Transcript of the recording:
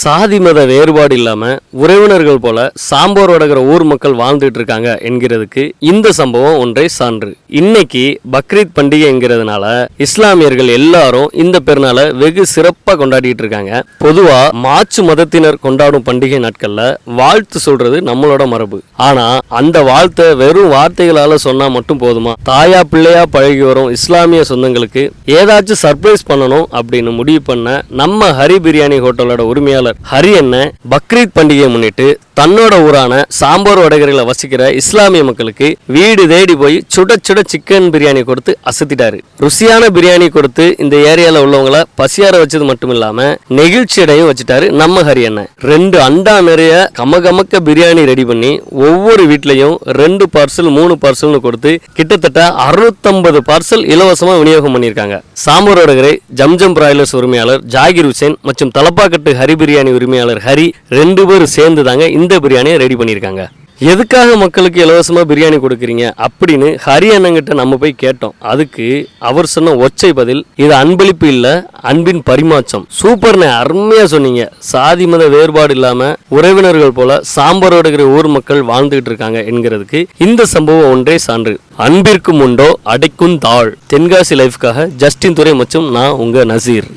சாதி மத வேறுபாடு இல்லாமல் உறவினர்கள் போல சாம்பார் வடகிற ஊர் மக்கள் வாழ்ந்துட்டு இருக்காங்க என்கிறதுக்கு இந்த சம்பவம் ஒன்றை சான்று. இன்னைக்கு பக்ரீத் பண்டிகை என்கிறதுனால இஸ்லாமியர்கள் எல்லாரும் இந்த பெருநாளை வெகு சிறப்பாக கொண்டாடிட்டு இருக்காங்க. பொதுவா மாற்று மதத்தினர் கொண்டாடும் பண்டிகை நாட்கள்ல வாழ்த்து சொல்றது நம்மளோட மரபு. ஆனா அந்த வாழ்த்தை வெறும் வார்த்தைகளால சொன்னா மட்டும் போதுமா? தாயா பிள்ளையா பழகி வரும் இஸ்லாமிய சொந்தங்களுக்கு ஏதாச்சும் சர்ப்ரைஸ் பண்ணணும் அப்படின்னு முடிவு பண்ண நம்ம ஹரி பிரியாணி ஹோட்டலோட உரிமையாளர் ஹரி அண்ணன் பக்ரீத் பண்டிகையை முன்னிட்டு தன்னோட ஊரான சாம்பார் வடகரையில் வசிக்கிற இஸ்லாமிய மக்களுக்கு வீடு தேடி போய் சுட சுட சிக்கன் பிரியாணி கொடுத்து அசத்திட்டாரு. ருசியான பிரியாணி கொடுத்து இந்த ஏரியால உள்ளவங்கள பசியார வச்சது மட்டும் இல்லாம நெகிழ்ச்சி அடையும் வச்சுட்டாரு நம்ம ஹரி அண்ணன் ரெண்டு அண்டா நிறைய கமகமக்க பிரியாணி ரெடி பண்ணி ஒவ்வொரு வீட்லயும் ரெண்டு பார்சல் மூணு பார்சல்னு கொடுத்து கிட்டத்தட்ட அறுநூத்தம்பது பார்சல் இலவசமா விநியோகம் பண்ணியிருக்காங்க. சாம்பார் வடகரை ஜம்ஜம் பிராய்லர்ஸ் உரிமையாளர் ஜாகிர் ஹுசேன் மற்றும் தலப்பாக்கட்டு ஹரி பிரியாணி உரிமையாளர் ஹரி ரெண்டு பேரும் சேர்ந்து தாங்க இந்த பிரியாணியை ரெடி பண்ணியிருக்காங்க. எதுக்காக மக்களுக்கு இலவசமாக பிரியாணி கொடுக்குறீங்க? அப்படின்னு ஹரி அண்ணங்கிட்ட நம்ம போய் கேட்டோம். அதுக்கு அவர் சொன்ன ஒச்சை பதில் இது அன்பளிப்பு இல்லை அன்பின் பரிமாற்றம். சூப்பர்னு அருமையாக சொன்னீங்க. சாதி மத வேறுபாடு இல்லாமல் உறவினர்கள் போல சாம்பார் ஊர் மக்கள் வாழ்ந்துகிட்டு இருக்காங்க என்கிறதுக்கு இந்த சம்பவம் ஒன்றே சான்று. அன்பிற்கும் உண்டோ அடைக்கும் தாழ் தென்காசி லைஃப்காக ஜஸ்டின் துறை மற்றும் நான் உங்க நசீர்.